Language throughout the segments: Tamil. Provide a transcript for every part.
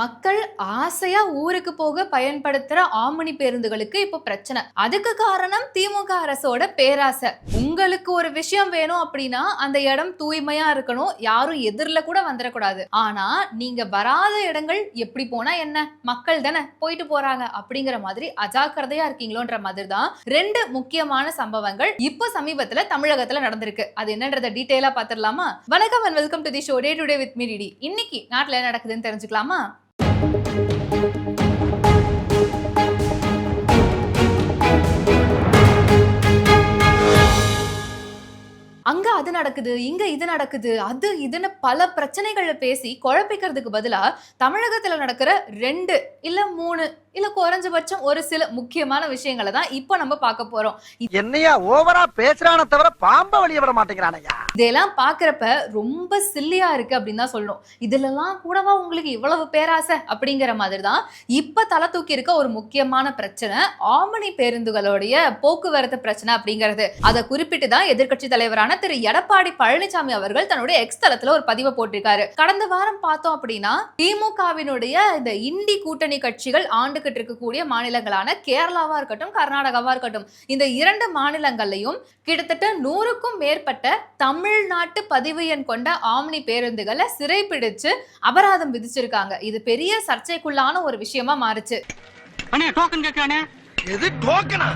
மக்கள் ஆசையா ஊருக்கு போக பயன்படுத்துற ஆமணி பேருந்துகளுக்கு இப்போ பிரச்சனை. அதுக்கு காரணம் திமுக அரசோட பேராசை. உங்களுக்கு ஒரு விஷயம் வேணும் அப்படின்னா அந்த இடம் தூய்மையா இருக்கணும். யாரும் எதிரில் கூட வந்துடக்கூடாது. ஆனா நீங்க வராத இடங்கள் எப்படி போனா என்ன? மக்கள் தானே போயிட்டு போறாங்க அப்படிங்கிற மாதிரி அஜாக்கிரதையா இருக்கீங்களோன்ற மாதிரி தான் ரெண்டு முக்கியமான சம்பவங்கள் இப்போ சமீபத்துல தமிழகத்துல நடந்திருக்கு. அது என்னன்றத டீட்டெயிலா பாத்திரலாமா வணக்கம் and welcome to the show day today with மீடிடி இன்னைக்கு நாட்டுல என்ன நடக்குதுன்னு தெரிஞ்சுக்கலாமா? அங்க அது நடக்குது இங்க இது நடக்குது அது இதுன்னு பல பிரச்சனைகளை பேசி குழப்பிக்கிறதுக்கு பதிலா தமிழகத்துல நடக்கிற ரெண்டு இல்ல மூணு இல்ல குறைஞ்சபட்சம் ஒரு சில முக்கியமான விஷயங்களை தான் இப்போ நம்ம பார்க்க போறோம். என்னையா ஓவரா பேசுறான தவிர பாம்ப வெளிய விட மாட்டேங்கிறானய்யா இதெல்லாம் பாக்குறப்ப ரொம்ப சில்லியா இருக்கு அப்படின்னு தான் சொல்லணும். இதுலலாம் கூடவா உங்களுக்கு இவ்வளவு பேராசை அப்படிங்கிற மாதிரி தான் இப்ப தலை தூக்கி இருக்க ஒரு முக்கியமான பிரச்சனை ஆமணி பேருந்துகளுடைய போக்குவரத்து பிரச்சனை அப்படிங்கிறது. அதை குறிப்பிட்டு தான் எதிர்க்கட்சி தலைவரான திரு எடப்பாடி பழனிசாமி அவர்கள் தன்னுடைய எக்ஸ் தளத்துல ஒரு பதிவை போட்டிருக்காரு. கடந்த வாரம் பார்த்தோம் அப்படின்னா திமுகவினுடைய இந்த இண்டி கூட்டணி கட்சிகள் ஆண்டுகிட்டு இருக்கக்கூடிய மாநிலங்களான கேரளாவா இருக்கட்டும் கர்நாடகாவா இருக்கட்டும் இந்த இரண்டு மாநிலங்கள்லையும் கிட்டத்தட்ட நூறுக்கும் மேற்பட்ட தமிழ்நாட்டு பதிவு எண் கொண்ட ஆம்னி பேருந்துகளை சிறைப்பிடிச்சு அபராதம் விதிச்சிருக்காங்க. இது பெரிய சர்ச்சைக்குள்ளான ஒரு விஷயமா மாறுச்சு. அண்ணே டோக்கன் கேட்கானே எது டோக்கனா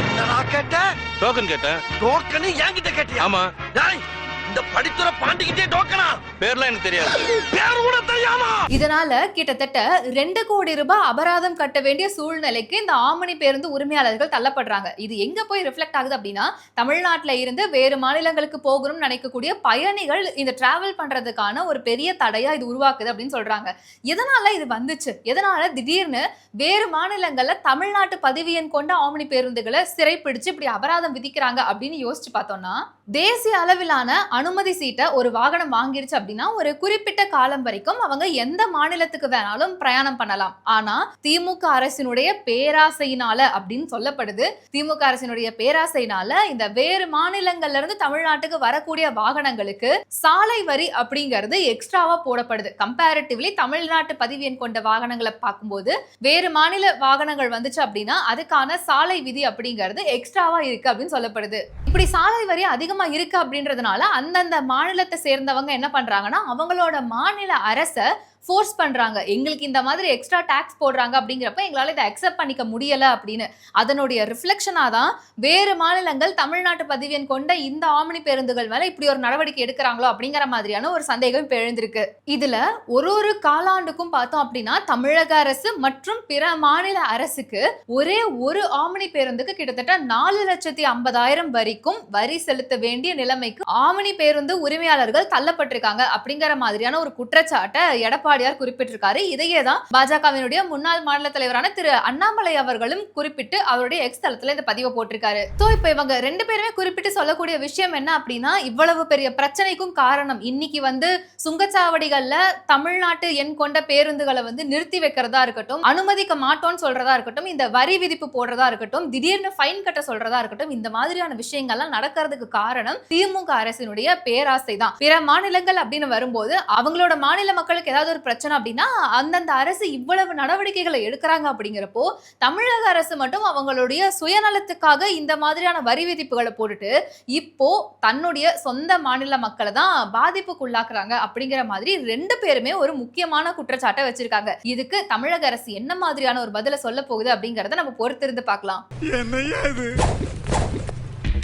என்னடா கேட்ட? டோக்கன் கேட்டேன் டோக்கனு என்கிட்ட கேட்டியா? ஆமா. டேய் இந்த படித்துற பாண்டிக்கிட்டே டோக்கனா? பேர்லாம் எனக்கு தெரியாது. பேர் கூட தெரியாமா இதனால கிட்டத்தட்ட ரெண்டு கோடி ரூபாய் அபராதம் கட்ட வேண்டிய சூழ்நிலைக்கு இந்த ஆமணி பேருந்து உரிமையாளர்கள் தள்ளப்படுறாங்க. இது எங்க போய் ரிஃப்ளெக்ட் ஆகுது அப்படின்னா தமிழ்நாட்டுல இருந்து வேறு மாநிலங்களுக்கு போகணும்னு நினைக்கக்கூடிய பயணிகள் இந்த டிராவல் பண்றதுக்கான ஒரு பெரிய தடையா இது உருவாக்குது அப்படின்னு சொல்றாங்க. எதனால இது வந்துச்சு? எதனால திடீர்னு வேறு மாநிலங்கள்ல தமிழ்நாட்டு பதிவு எண் கொண்ட ஆமணி பேருந்துகளை சிறைப்பிடிச்சு இப்படி அபராதம் விதிக்கிறாங்க அப்படின்னு யோசிச்சு பார்த்தோம்னா தேசிய அளவிலான அனுமதி சீட்டை ஒரு வாகனம் வாங்கிருச்சு அப்படின்னா ஒரு குறிப்பிட்ட காலம் வரைக்கும் அவங்க எந்த மாநிலத்துக்கு வேணாலும் பிரயாணம் பண்ணலாம். ஆனா திமுக அரசினுடைய பேராசையினால அப்படின்னு சொல்லப்படுது. திமுக அரசினுடைய பேராசையினால இந்த வேறு மாநிலங்கள்ல இருந்து தமிழ்நாட்டுக்கு வரக்கூடிய வாகனங்களுக்கு சாலை வரி அப்படிங்கிறது எக்ஸ்ட்ராவா போடப்படுது. கம்பேரிட்டிவ்லி தமிழ்நாட்டு பதிவு எண் கொண்ட வாகனங்களை பார்க்கும்போது வேறு மாநில வாகனங்கள் வந்துச்சு அப்படின்னா அதுக்கான சாலை விதி அப்படிங்கிறது எக்ஸ்ட்ராவா இருக்கு அப்படின்னு சொல்லப்படுது. இப்படி சாலை வரி அதிகமா இருக்கு அப்படின்றதுனால அந்தந்த மாநிலத்தை சேர்ந்தவங்க என்ன பண்றாங்கன்னா அவங்களோட மாநில அரசை ஃபோர்ஸ் பண்ணுறாங்க எங்களுக்கு இந்த மாதிரி எக்ஸ்ட்ரா டேக்ஸ் போடுறாங்க அப்படிங்கிறப்ப எங்களால் இதை அக்செப்ட் பண்ணிக்க முடியல அப்படின்னு. அதனுடைய ரிஃப்ளெக்ஷனாக தான் வேறு மாநிலங்கள் தமிழ்நாட்டு பதிவியன் கொண்ட இந்த ஆமணி பேருந்துகள் மேலே இப்படி ஒரு நடவடிக்கை எடுக்கிறாங்களோ அப்படிங்கிற மாதிரியான ஒரு சந்தேகம் இப்போ எழுந்திருக்கு. இதில் ஒரு ஒரு காலாண்டுக்கும் பார்த்தோம் அப்படின்னா தமிழக அரசு மற்றும் பிற மாநில அரசுக்கு ஒரே ஒரு ஆமணி பேருந்துக்கு கிட்டத்தட்ட நாலு லட்சத்தி ஐம்பதாயிரம் வரைக்கும் வரி செலுத்த வேண்டிய நிலைமைக்கு ஆமணி பேருந்து உரிமையாளர்கள் தள்ளப்பட்டிருக்காங்க அப்படிங்கிற மாதிரியான ஒரு குற்றச்சாட்டை எடப்பாடி எடப்பாடியார் குறிப்பிட்டிருக்காரு. இதையே தான் பாஜகவினுடைய முன்னாள் மாநில தலைவரான திரு அண்ணாமலை அவர்களும் குறிப்பிட்டு அவருடைய எக்ஸ் தளத்துல இந்த பதிவை போட்டிருக்காரு. சோ இப்போ இவங்க ரெண்டு பேருமே குறிப்பிட்டு சொல்லக்கூடிய விஷயம் என்ன அப்படின்னா இவ்வளவு பெரிய பிரச்சனைக்கும் காரணம் இன்னைக்கு வந்து சுங்கச்சாவடிகள்ல தமிழ்நாட்டு எண் கொண்ட பேருந்துகளை வந்து நிறுத்தி வைக்கிறதா இருக்கட்டும் அனுமதிக்க மாட்டோம்னு சொல்றதா இருக்கட்டும் இந்த வரி விதிப்பு போடுறதா இருக்கட்டும் திடீர்னு ஃபைன் கட்ட சொல்றதா இருக்கட்டும் இந்த மாதிரியான விஷயங்கள்லாம் நடக்கிறதுக்கு காரணம் திமுக அரசினுடைய பேராசை தான். பிற மாநிலங்கள் அப்படின்னு வரும்போது அவங்களோட மாநில மக்களுக்கு ஏதாவது ஒரு பிரச்சனை அப்படின்னா அந்தந்த அரசு இவ்வளவு நடவடிக்கைகளை எடுக்கிறாங்க அப்படிங்கிறப்போ தமிழக அரசு மட்டும் அவங்களுடைய சுயநலத்துக்காக இந்த மாதிரியான வரி விதிப்புகளை போட்டுட்டு இப்போ தன்னுடைய சொந்த மாநில மக்களை தான் பாதிப்புக்குள்ளாக்குறாங்க அப்படிங்கிற மாதிரி ரெண்டு பேருமே ஒரு முக்கியமான குற்றச்சாட்டை வச்சிருக்காங்க. இதுக்கு தமிழக அரசு என்ன மாதிரியான ஒரு பதில சொல்ல போகுது அப்படிங்கறத நம்ம பொறுத்திருந்து பார்க்கலாம்.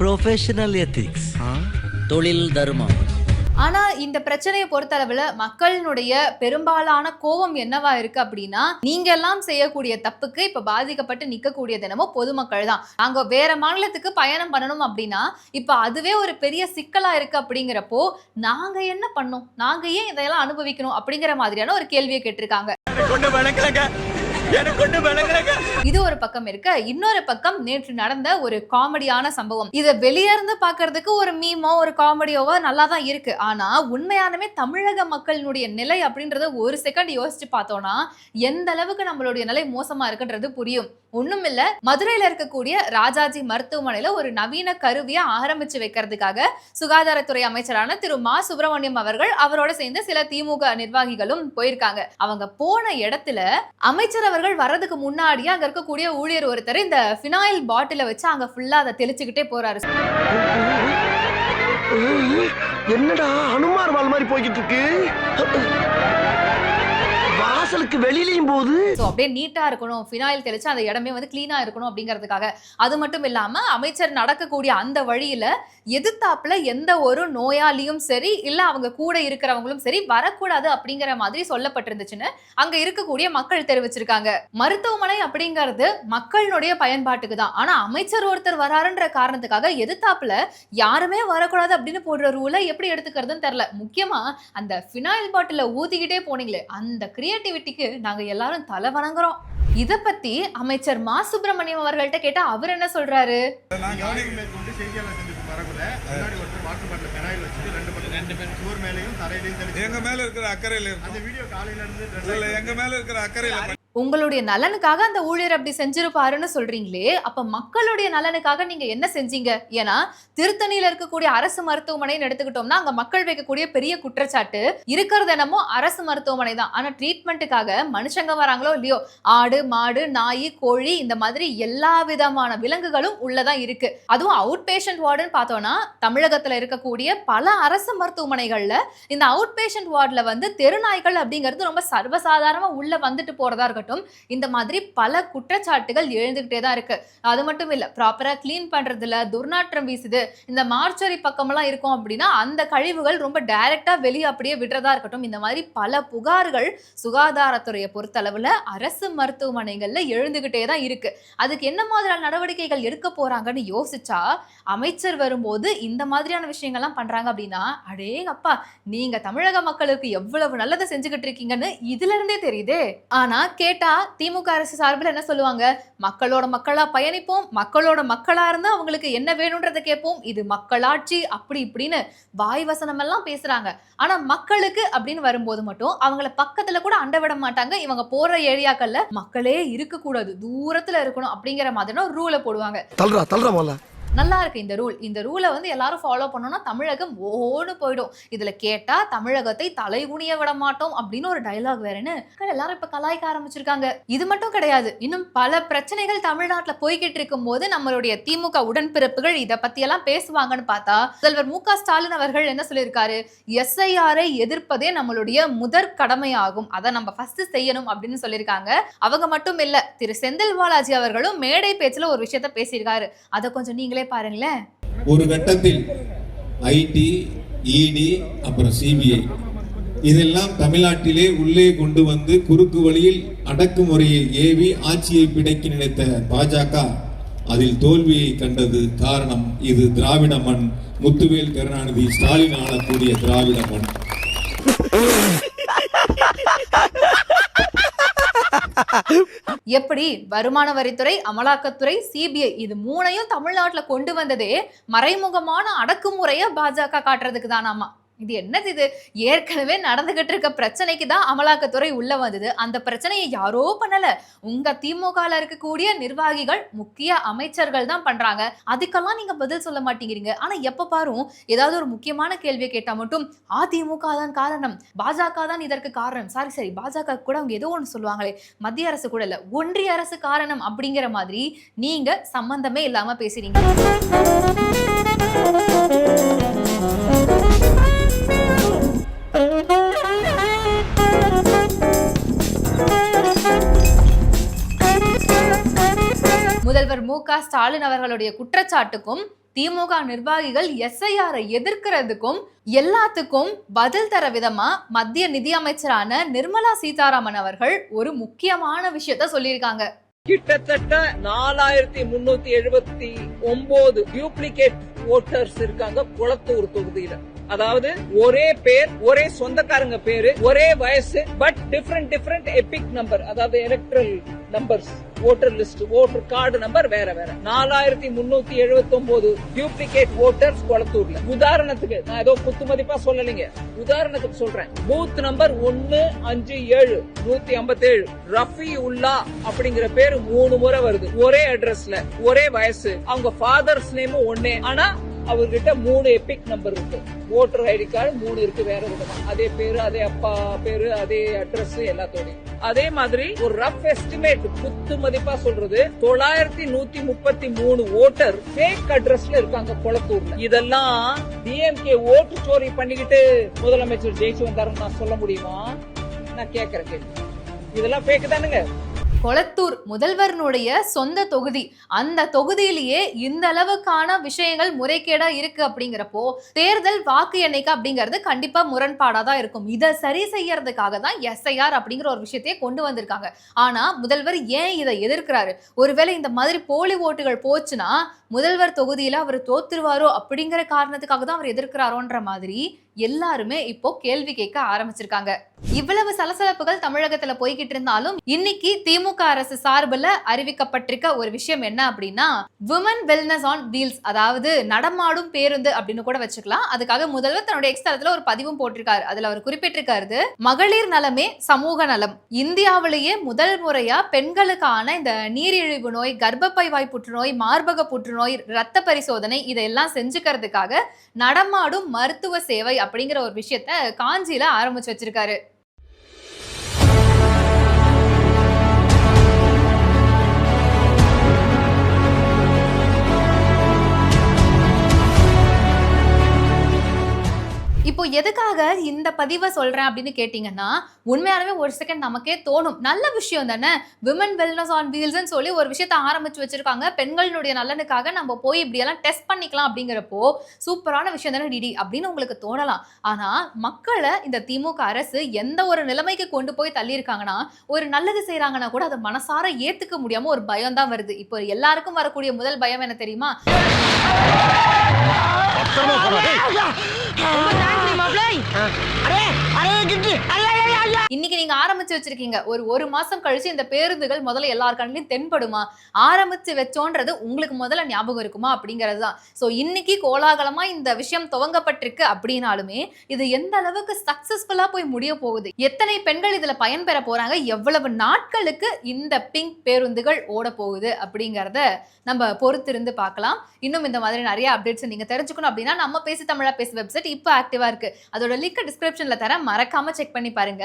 ப்ரொஃபஷனல் எத்திக்ஸ் தொழில் தர்மம். ஆனா இந்த பிரச்சனையை பொறுத்த அளவுல மக்களினுடைய பெரும்பாலான கோபம் என்னவா இருக்கு அப்படின்னா நீங்க எல்லாம் செய்யக்கூடிய தப்புக்கு இப்ப பாதிக்கப்பட்டு நிக்கக்கூடிய தினமோ பொதுமக்கள் தான். நாங்க வேற மாநிலத்துக்கு பயணம் பண்ணணும் அப்படின்னா இப்ப அதுவே ஒரு பெரிய சிக்கலா இருக்கு அப்படிங்கிறப்போ நாங்க என்ன பண்ணோம் நாங்க ஏன் இதையெல்லாம் அனுபவிக்கணும் அப்படிங்கிற மாதிரியான ஒரு கேள்வியை கேட்டிருக்காங்க. இது ஒரு பக்கம் இருக்க இன்னொரு பக்கம் நேற்று நடந்த ஒரு காமெடியான சம்பவம். இதை வெளியே இருந்து பாக்குறதுக்கு ஒரு மீமோ ஒரு காமெடியோவோ நல்லா தான் இருக்கு. ஆனா உண்மையானமே தமிழக மக்களினுடைய நிலை அப்படின்றத ஒரு செகண்ட் யோசிச்சு பார்த்தோம்னா எந்த அளவுக்கு நம்மளுடைய நிலை மோசமா இருக்குன்றது புரியும். ஒன்றும் இல்லை மதுரையில இருக்கக்கூடிய ராஜாஜி மருத்துவமனையில ஒரு நவீன கருவியை ஆரம்பிச்சு வைக்கிறதுக்காக சுகாதாரத்துறை அமைச்சரான திரு. மா. சுப்பிரமணியம் அவர்கள் அவரோட சேர்ந்து சில திமுக நிர்வாகிகளும் போயிருக்காங்க. அவங்க போன இடத்துல அமைச்சர் அவர்கள் வர்றதுக்கு முன்னாடியே அங்க இருக்கக்கூடிய ஊழியர் ஒருத்தர் இந்த ஃபினாயில் பாட்டில வச்சு அங்க ஃபுல்லா அதை தெளிச்சுக்கிட்டே போறாரு. என்னடா அனுமார் மாதிரி போய்கிட்டு இருக்கு? வாசலுக்கு வெளியிலையும் போது ஸோ அப்படியே நீட்டா இருக்கணும். ஃபினாயில் தெளிச்சு அந்த இடமே வந்து கிளீனா இருக்கணும் அப்படிங்கிறதுக்காக. அது மட்டும் இல்லாம அமைச்சர் நடக்கக்கூடிய அந்த வழியில எதிர்த்தாப்புல எந்த ஒரு நோயாளியும் சரி இல்ல அவங்க கூட இருக்கிறவங்களும் சரி வரக்கூடாது அப்படிங்கிற மாதிரி சொல்லப்பட்டிருந்துச்சுன்னு அங்க இருக்கக்கூடிய மக்கள் தெரிவிச்சிருக்காங்க. மருத்துவமனை அப்படிங்கிறது மக்களுடைய பயன்பாட்டுக்கு தான். ஆனா அமைச்சர் ஒருத்தர் வராருன்ற காரணத்துக்காக எதிர்த்தாப்புல யாருமே வரக்கூடாது அப்படின்னு போடுற ரூலை எப்படி எடுத்துக்கிறதுன்னு தெரியல. முக்கியமா அந்த ஃபினாயில் பாட்டில ஊத்திக்கிட்டே போனீங்களே அந்த கிரியேட்டிவிட்டிக்கு நாங்க எல்லாரும் தலை வணங்குறோம். இத பத்தி அமைச்சர் மா. சுப்பிரமணியம் அவர்கள்ட்ட கேட்டா அவர் என்ன சொல்றாரு? எங்க மேல இருக்கிற அக்கறையில அந்த இருக்கும் வீடியோ காலையில இருந்து இல்ல ரெண்டு எங்க மேல இருக்கிற அக்கறையில உங்களுடைய நலனுக்காக அந்த ஊழியர் அப்படி செஞ்சிருப்பாருன்னு சொல்றீங்களே அப்ப மக்களுடைய நலனுக்காக நீங்க என்ன செஞ்சீங்க? ஏன்னா திருத்தணியில இருக்கக்கூடிய அரசு மருத்துவமனைன்னு எடுத்துக்கிட்டோம்னா அங்க மக்கள் வைக்கக்கூடிய பெரிய குற்றச்சாட்டு இருக்கிறது என்னமோ அரசு மருத்துவமனை தான். ஆனா ட்ரீட்மெண்ட்டுக்காக மனுஷங்க வராங்களோ இல்லையோ ஆடு மாடு நாய் கோழி இந்த மாதிரி எல்லா விதமான விலங்குகளும் உள்ளதான் இருக்கு. அதுவும் அவுட் பேஷண்ட் வார்டுன்னு பார்த்தோம்னா தமிழகத்துல இருக்கக்கூடிய பல அரசு மருத்துவமனைகள்ல இந்த அவுட் பேஷண்ட் வார்டுல வந்து தெருநாய்கள் அப்படிங்கிறது ரொம்ப சர்வசாதாரணமா உள்ள வந்துட்டு போறதா ஆகட்டும் இந்த மாதிரி பல குற்றச்சாட்டுகள் எழுந்துகிட்டே தான் இருக்கு. அது மட்டும் இல்ல ப்ராப்பரா க்ளீன் பண்றதுல துர்நாற்றம் வீசுது இந்த மார்ச்சரி பக்கமெல்லாம் இருக்கும் அப்படின்னா அந்த கழிவுகள் ரொம்ப டைரக்டா வெளியே அப்படியே விடுறதா இருக்கட்டும் இந்த மாதிரி பல புகார்கள் சுகாதாரத்துறையை பொறுத்தளவில் அரசு மருத்துவமனைகள்ல எழுந்துகிட்டே தான் இருக்கு. அதுக்கு என்ன மாதிரியான நடவடிக்கைகள் எடுக்க போறாங்கன்னு யோசிச்சா அமைச்சர் வரும்போது இந்த மாதிரியான விஷயங்கள்லாம் பண்றாங்க அப்படின்னா அடேங்கப்பா நீங்க தமிழக மக்களுக்கு எவ்வளவு நல்லதை செஞ்சுக்கிட்டு இருக்கீங்கன்னு இதுல இருந்தே தெரியுதே. ஆனா கேட்டா திமுக அரசு சார்பில் என்ன சொல்லுவாங்க? மக்களோட மக்களா பயணிப்போம் மக்களோட மக்களா இருந்தா அவங்களுக்கு என்ன வேணும்ன்றதை கேட்போம். இது மக்களாட்சி அப்படி இப்படின்னு வாய் வசனம் எல்லாம் பேசுறாங்க. ஆனா மக்களுக்கு அப்படின்னு வரும்போது மட்டும் அவங்கள பக்கத்துல கூட அண்ட விட மாட்டாங்க. இவங்க போற ஏரியாக்கள்ல மக்களே இருக்க கூடாது தூரத்துல இருக்கணும் அப்படிங்கிற மாதிரி ரூலை போடுவாங்க. தல்றா தல்றா நல்லா இருக்கு இந்த ரூல் இந்த ரூலை வந்து எல்லாரும் ஃபாலோ பண்ணோம்னா தமிழகம் ஓடு போயிடும். இதுல கேட்டா தமிழகத்தை தலைகுனிய விட மாட்டோம் அப்படின்னு ஒரு டயலாக் வேறேன்னு எல்லாரும் இப்ப கலாய்க்க ஆரம்பிச்சிருக்காங்க. இது மட்டும் கிடையாது. இன்னும் பல பிரச்சனைகள் தமிழ்நாட்டுல போய்கிட்டு இருக்கும் போது நம்மளுடைய திமுக உடன்பிறப்புகள் இதை பத்தி எல்லாம் பேசுவாங்கன்னு பார்த்தா முதல்வர் மு க ஸ்டாலின் அவர்கள் என்ன சொல்லியிருக்காரு? எஸ்ஐஆரை எதிர்ப்பதே நம்மளுடைய முதற் கடமையாகும். அதை நம்ம ஃபர்ஸ்ட் செய்யணும் அப்படின்னு சொல்லியிருக்காங்க. அவங்க மட்டும் இல்ல திரு செந்தில் பாலாஜி அவர்களும் மேடை பேச்சுல ஒரு விஷயத்த பேசியிருக்காரு. அதை கொஞ்சம் நீங்களே பாருங்களேன். ஒரு கட்டத்தில் ஐடி இடி அப்புறம் சிபிஐ. இதெல்லாம் தமிழ்நாட்டிலே உள்ளே கொண்டு வந்து குறுக்கு வழியில் அடக்குமுறையை ஏவி ஆட்சியை பிடைக்க நினைத்த பாஜக அதில் தோல்வியை கண்டது காரணம் இது திராவிட மண். முத்துவேல் கருணாநிதி ஸ்டாலின் ஆளக்கூடிய திராவிட மண். எப்படி வருமான வரித்துறை அமலாக்கத்துறை சிபிஐ இது மூணையும் தமிழ்நாட்டில் கொண்டு வந்ததே மறைமுகமான அடக்குமுறையை பாஜக காட்டுறதுக்கு தானாமா இது என்னது இது? ஏற்கனவே நடந்துகிட்டு இருக்க பிரச்சனைக்கு தான் அமலாக்கத்துறை உள்ள வந்தது. அந்த பிரச்சனையை யாரோ பண்ணல. உங்க திமுகல இருக்கக்கூடிய நிர்வாகிகள் முக்கிய அமைச்சர்கள் தான் பண்றாங்க. அதுக்கெல்லாம் நீங்க பதில் சொல்ல மாட்டேங்கிறீங்க. ஆனா எப்ப பாரும் ஏதாவது ஒரு முக்கியமான கேள்வியை கேட்டா மட்டும் அதிமுக தான் காரணம். பாஜக தான் இதற்கு காரணம். சாரி சாரி பாஜக கூட அவங்க ஏதோ ஒன்று சொல்லுவாங்களே. மத்திய அரசு கூட இல்ல. ஒன்றிய அரசு காரணம் அப்படிங்கிற மாதிரி நீங்க சம்பந்தமே இல்லாம பேசுறீங்க. முதல்வர் மு க ஸ்டாலின் அவர்களுடைய குற்றச்சாட்டுக்கும் திமுக நிர்வாகிகள் எஸ்ஐஆரை எதிர்க்கிறதுக்கும் எல்லாத்துக்கும் பதில் தர விதமா மத்திய நிதியமைச்சரான நிர்மலா சீதாராமன் அவர்கள் ஒரு முக்கியமான விஷயத்த சொல்லியிருக்காங்க. கிட்டத்தட்ட நாலாயிரத்தி முன்னூத்தி எழுபத்தி ஒன்பது டியூப்ளிகேட் ஓட்டர்ஸ் இருக்காங்க குளத்தூர் தொகுதியில. அதாவது ஒரே பேர் ஒரே சொந்தக்காரங்க பேரு ஒரே வயசு but different different EPIC number அதாவது electoral numbers voter list voter card number வேற வேற. நாலாயிரத்தி முன்னூத்தி எழுபத்தி ஒன்பது டியூப்ளிகேட் ஓட்டர்ஸ் கொளத்தூர்ல. உதாரணத்துக்கு நான் ஏதோ குத்து மதிப்பா சொல்லலைங்க. உதாரணத்துக்கு சொல்றேன். பூத் நம்பர் ஒன்னு அஞ்சு ஏழு நூத்தி ஐம்பத்தி ஏழு ரஃபி உல்லா அப்படிங்கிற பேரு மூணு முறை வருது. ஒரே அட்ரஸ்ல ஒரே வயசு. அவங்க ஃபாதர்ஸ் நேமும் ஒன்னே ஆனா அவர்கிட்ட மூணு எபிக் நம்பர் இருக்கு. ஓட்டர் ஐடி கார்டு மூணு இருக்கு வேற விதமா அதே பேரு அதே அப்பா பேரு அதே அட்ரஸ் எல்லாத்தோடையும். அதே மாதிரி ஒரு ரஃப் எஸ்டிமேட் குத்து மதிப்பா சொல்றது தொள்ளாயிரத்தி நூத்தி முப்பத்தி மூணு ஓட்டர் ஃபேக் அட்ரஸ்ல இருக்காங்க கொளத்தூர்ல. இதெல்லாம் டிஎம்கே ஓட்டு சோரி பண்ணிக்கிட்டு முதலமைச்சர் ஜெயிச்சு வந்தாருன்னு நான் சொல்ல முடியுமா? நான் கேக்குறேன் கேள்வி. இதெல்லாம் பேக்கு தானுங்க. கொளத்தூர் முதல்வரனுடைய சொந்த தொகுதி. அந்த தொகுதியிலேயே இந்த அளவுக்கான விஷயங்கள் முறைகேடா இருக்கு அப்படிங்கிறப்போ தேர்தல் வாக்கு எண்ணிக்கை அப்படிங்கிறது கண்டிப்பா முரண்பாடா தான் இருக்கும். இதை சரி செய்யறதுக்காக தான் எஸ்ஐஆர் அப்படிங்கிற ஒரு விஷயத்தையே கொண்டு வந்திருக்காங்க. ஆனா முதல்வர் ஏன் இதை எதிர்க்கிறாரு? ஒருவேளை இந்த மாதிரி போலி ஓட்டுகள் போச்சுன்னா முதல்வர் தொகுதியில அவர் தோத்துருவாரோ அப்படிங்கிற காரணத்துக்காக தான் அவர் எதிர்க்கிறாரோன்ற மாதிரி எல்லாருமே இப்போ கேள்வி கேட்க ஆரம்பிச்சிருக்காங்க. இவ்வளவு சலசலப்புகள் தமிழகத்துல போய்கிட்டு இருந்தாலும் இன்னைக்கு திமுக அரசு சார்பில் அறிவிக்கப்பட்டிருக்க ஒரு விஷயம் என்ன அப்படின்னா விமன் வெல்னஸ் ஆன் வீல்ஸ் அதாவது நடமாடும் பேருந்து அப்படின்னு கூட வச்சுக்கலாம். அதுக்காக முதல்வர் தன்னுடைய எக்ஸ் தளத்துல ஒரு பதிவும் போட்டிருக்காரு. அதுல அவர் குறிப்பிட்டிருக்காரு மகளிர் நலமே சமூக நலம். இந்தியாவிலேயே முதல் முறையா பெண்களுக்கான இந்த நீரிழிவு நோய் கர்ப்பப்பை வாய் புற்றுநோய் மார்பக புற்றுநோய் ரத்த பரிசோதனை இதெல்லாம் செஞ்சுக்கிறதுக்காக நடமாடும் மருத்துவ சேவை அப்படிங்கிற ஒரு விஷயத்த காஞ்சியில ஆரம்பிச்சு வச்சிருக்காரு. இப்போ எதுக்காக இந்த பதிவை சொல்றேன் அப்படின்னு கேட்டிங்கன்னா உண்மையாலுமே ஒரு செகண்ட் நமக்கே தோணும். நல்ல விஷயம் தானே? விமன் வெல்னஸ் ஆன் வீல்ஸ்ன்னு சொல்லி ஒரு விஷயத்த ஆரம்பிச்சு வச்சிருக்காங்க. பெண்களினுடைய நலனுக்காக நம்ம போய் இப்படியெல்லாம் டெஸ்ட் பண்ணிக்கலாம் அப்படிங்கிறப்போ சூப்பரான விஷயம் தானே டிடி அப்படின்னு உங்களுக்கு தோணலாம். ஆனா மக்களை இந்த திமுக அரசு எந்த ஒரு நிலைமைக்கு கொண்டு போய் தள்ளியிருக்காங்கன்னா ஒரு நல்லது செய்கிறாங்கன்னா கூட அதை மனசார ஏத்துக்க முடியாம ஒரு பயம் தான் வருது. இப்போ எல்லாருக்கும் வரக்கூடிய முதல் பயம் என்ன தெரியுமா? তোর মা ফোড়া রে আরে আরে গিন্নি আরে இன்னைக்கு நீங்க ஆரம்பிச்சு வச்சிருக்கீங்க. ஒரு ஒரு மாசம் கழிச்சு இந்த பேருந்துகள் முதல்ல எல்லார் கண்ணிலையும் தென்படுமா? ஆரம்பிச்சு வச்சோன்றது உங்களுக்கு முதல்ல ஞாபகம் இருக்குமா? அப்படிங்கிறது தான் ஸோ இன்னைக்கு கோலாகலமா இந்த விஷயம் துவங்கப்பட்டிருக்கு அப்படின்னாலுமே இது எந்த அளவுக்கு சக்சஸ்ஃபுல்லா போய் முடிய போகுது? எத்தனை பெண்கள் இதுல பயன்பெற போறாங்க? எவ்வளவு நாட்களுக்கு இந்த பிங்க் பேருந்துகள் ஓட போகுது? அப்படிங்கிறத நம்ம பொறுத்திருந்து பார்க்கலாம். இன்னும் இந்த மாதிரி நிறைய அப்டேட்ஸ் நீங்க தெரிஞ்சுக்கணும் அப்படின்னா நம்ம பேசி தமிழா பேசு வெப்சைட் இப்போ ஆக்டிவா இருக்கு. அதோட லிங்க் டிஸ்கிரிப்ஷன்ல தர மறக்காம செக் பண்ணி பாருங்க.